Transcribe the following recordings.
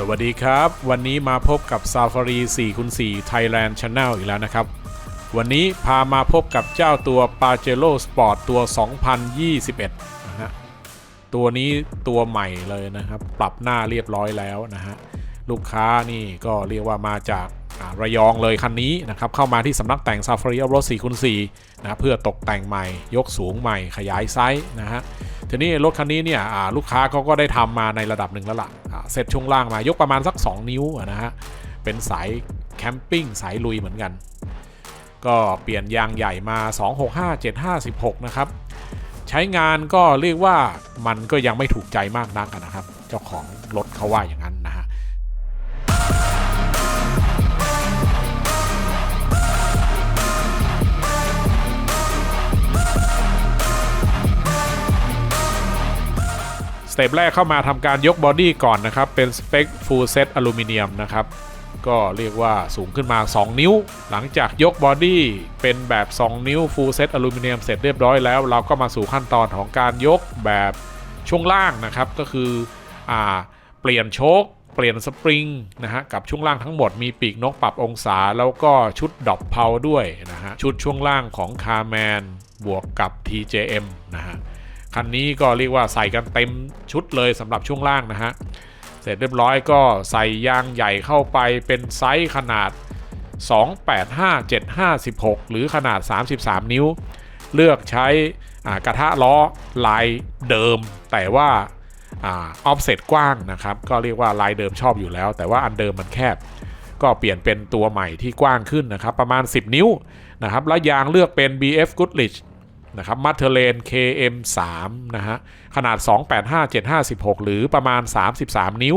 สวัสดีครับ วันนี้มาพบกับ Safari 4คูณ4 Thailand Channel อีกแล้วนะครับ วันนี้พามาพบกับเจ้าตัว Pajero Sport ตัว 2021 นะฮะ ตัวนี้ตัวใหม่เลยนะครับ ปรับหน้าเรียบร้อยแล้วนะฮะ ลูกค้านี่ก็เรียกว่ามาจากระยองเลยคันนี้นะครับ เข้ามาที่สำนักแต่ง Safari o f Road 4คูณ4นะเพื่อตกแต่งใหม่ ยกสูงใหม่ขยายไซส์นะฮะทีนี้รถคันนี้เนี่ยลูกค้าเขาก็ได้ทำมาในระดับหนึ่งแล้วล่ะอ่า เซ็ตช่วงล่างมายกประมาณสัก 2 นิ้วะนะฮะ เป็นสายแคมปิ้งสายลุยเหมือนกัน ก็เปลี่ยนยางใหญ่มา 265756 นะครับ ใช้งานก็เรียกว่ามันก็ยังไม่ถูกใจมากนักนะครับ เจ้าของรถเขาว่าอย่างนั้น เต็ปแรกเข้ามาทำการยกบอดี้ก่อนนะครับ เป็นสเปค Full Set อลูมิเนียมนะครับ ก็เรียกว่าสูงขึ้นมา 2 นิ้ว หลังจากยกบอดี้เป็นแบบ 2 นิ้ว Full Set อลูมิเนียมเสร็จเรียบร้อยแล้ว เราก็มาสู่ขั้นตอนของการยกแบบช่วงล่างนะครับ ก็คืออเปลี่ยนโชคเปลี่ยนสปริงนะฮะกับช่วงล่างทั้งหมดมีปีกนกปรับองศา แล้วก็ชุดดอปเพาด้วยนะฮะชุดช่วงล่างของคาร์แมนบวกกับ TJM นะฮะ คันนี้ก็เรียกว่าใส่กันเต็มชุดเลยสำหรับช่วงล่างนะฮะ เสร็จเรียบร้อยก็ใส่ยางใหญ่เข้าไปเป็นไซส์ขนาด 285 75 16หรือขนาด 33 นิ้ว เลือกใช้กระทะล้อลายเดิม แต่ว่าออฟเซตกว้างนะครับ ก็เรียกว่าลายเดิมชอบอยู่แล้ว แต่ว่าอันเดิมมันแคบ ก็เปลี่ยนเป็นตัวใหม่ที่กว้างขึ้นนะครับ ประมาณ 10 นิ้วนะครับ แล้วยางเลือกเป็น BF Goodrich นะครับมาเทเลน KM3 นะฮะ ขนาด 285 756 หรือประมาณ 33 นิ้ว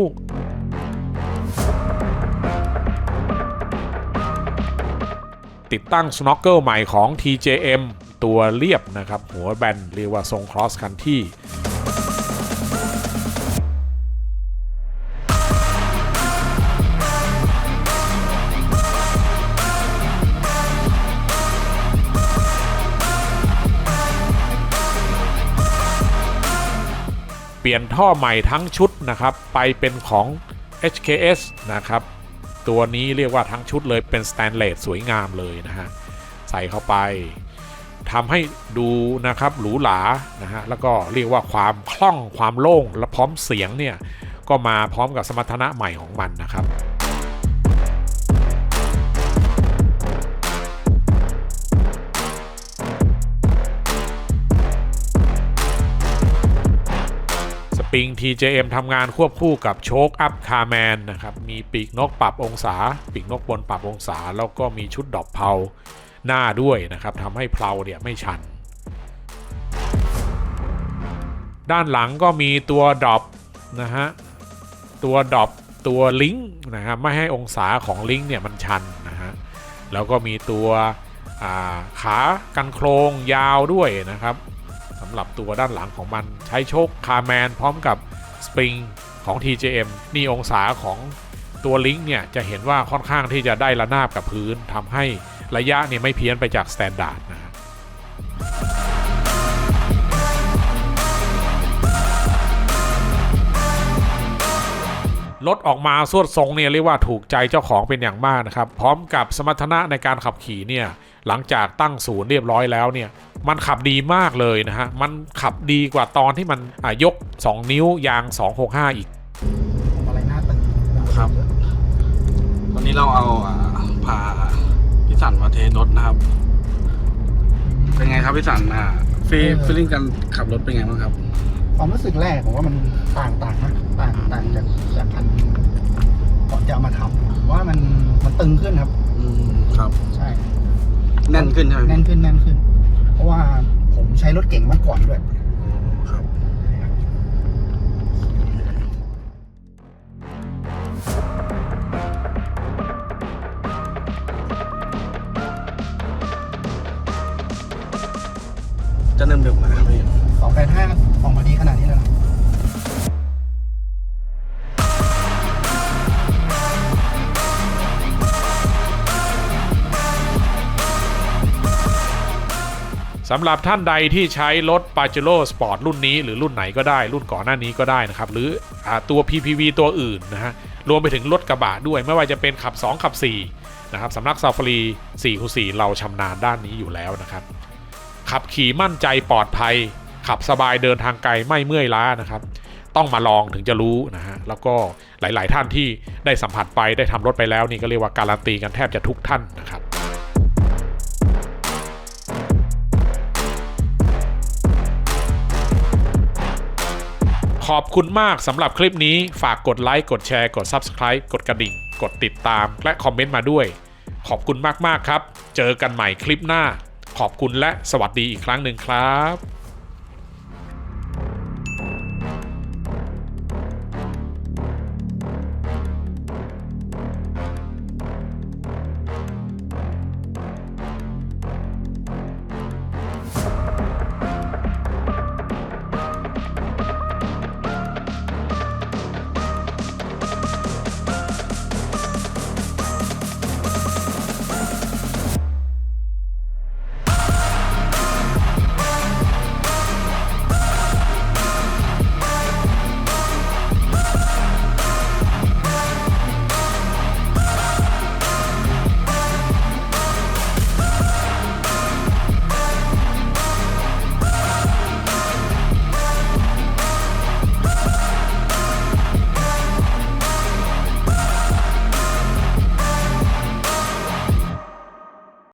ติดตั้งสโนเกิลใหม่ของ TJM ตัวเรียบนะครับ หัวแบนเรียกว่าทรงครอสคันที่ เปลี่ยนท่อใหม่ทั้งชุดนะครับ ไปเป็นของ HKS นะครับ ตัวนี้เรียกว่าทั้งชุดเลยเป็นสแตนเลสสวยงามเลยนะฮะ ใส่เข้าไปทำให้ดูนะครับหรูหรานะฮะ แล้วก็เรียกว่าความคล่องความโล่งและพร้อมเสียงเนี่ย ก็มาพร้อมกับสมรรถนะใหม่ของมันนะครับ ปิง TJM ทำงานควบคู่กับโชคอัพคาร์แมนนะครับ มีปีกนกปรับองศา ปีกนกบนปรับองศา แล้วก็มีชุดดอกเพาหน้าด้วยนะครับทำให้เพลาเนี่ยไม่ชัน ด้านหลังก็มีตัวดรอปนะฮะ ตัวดรอปตัวลิงก์นะครับไม่ให้องศาของลิงก์เนี่ยมันชันนะฮะ แล้วก็มีตัวขากันโครงยาวด้วยนะครับำหรับตัวด้านหลังของมันใช้โชคคาร์แมนพร้อมกับสปริงของ TJM นี่องศาของตัวลิงก์เนี่ยจะเห็นว่าค่อนข้างที่จะได้ระนาบกับพื้นทำให้ระยะเนี่ยไม่เพี้ยนไปจากสแตนดาร์ดนะฮะรถออกมาสวดทรงเนี่ยเรียกว่าถูกใจเจ้าของเป็นอย่างมากนะครับ พร้อมกับสมรรถนะในการขับขี่เนี่ยหลังจากตั้งศูนย์เรียบร้อยแล้วเนี่ย มันขับดีมากเลยนะฮะ มันขับดีกว่าตอนที่มันอะยก 2 นิ้วยาง 265 อีกอะไรหน้าตึงครับ ตอนนี้เราเอาอ่าพาพี่สันมาเทสรถนะครับ เป็นไงครับพี่สันอ่าฟีฟีลลิ่งการขับรถเป็นไงบ้างครับ ความรู้สึกแรกผมว่ามันต่างต่างนะต่างต่างจากจากคันก่อนจะเอามาทำว่ามันมันตึงขึ้นครับ อืมครับ ใช่ แน่นขึ้นใช่ไหมแน่นขึ้นแน่นขึ้นเพ ราะว่าผมใช้รถเก่งมาก่อนด้วยอ๋อครับจะเริ่มเร็วนะครับพี่สองแปดห้าออกมาดีขนาดนี้แล้ว สำหรับท่านใดที่ใช้รถ p a j e r o Sport รุ่นนี้หรือรุ่นไหนก็ได้ รุ่นก่อนหน้านี้ก็ได้นะครับ หรืออตัว PPV ตัวอื่นนะฮะรวมไปถึงรถกระบะด้วยไม่ว่าจะเป็นขับ 2 ขับ 4 นะครับสำนักซาฟารี4คู4เราชำนาญด้านนี้อยู่แล้วนะครับ ขับขี่มั่นใจปลอดภัย ขับสบายเดินทางไกลไม่เมื่อยล้านะครับต้องมาลองถึงจะรู้นะฮะ แล้วก็หลาย ๆ ท่านที่ได้สัมผัสไปได้ทำรถไปแล้วนี่ก็เรียกว่าการันตีกันแทบจะทุกท่านนะครับ ขอบคุณมากสำหรับคลิปนี้ฝากกดไลค์กดแชร์กด Subscribe กดกระดิ่ง กดติดตามและคอมเมนต์มาด้วย ขอบคุณมากๆครับ เจอกันใหม่คลิปหน้า ขอบคุณและสวัสดีอีกครั้งหนึ่งครับ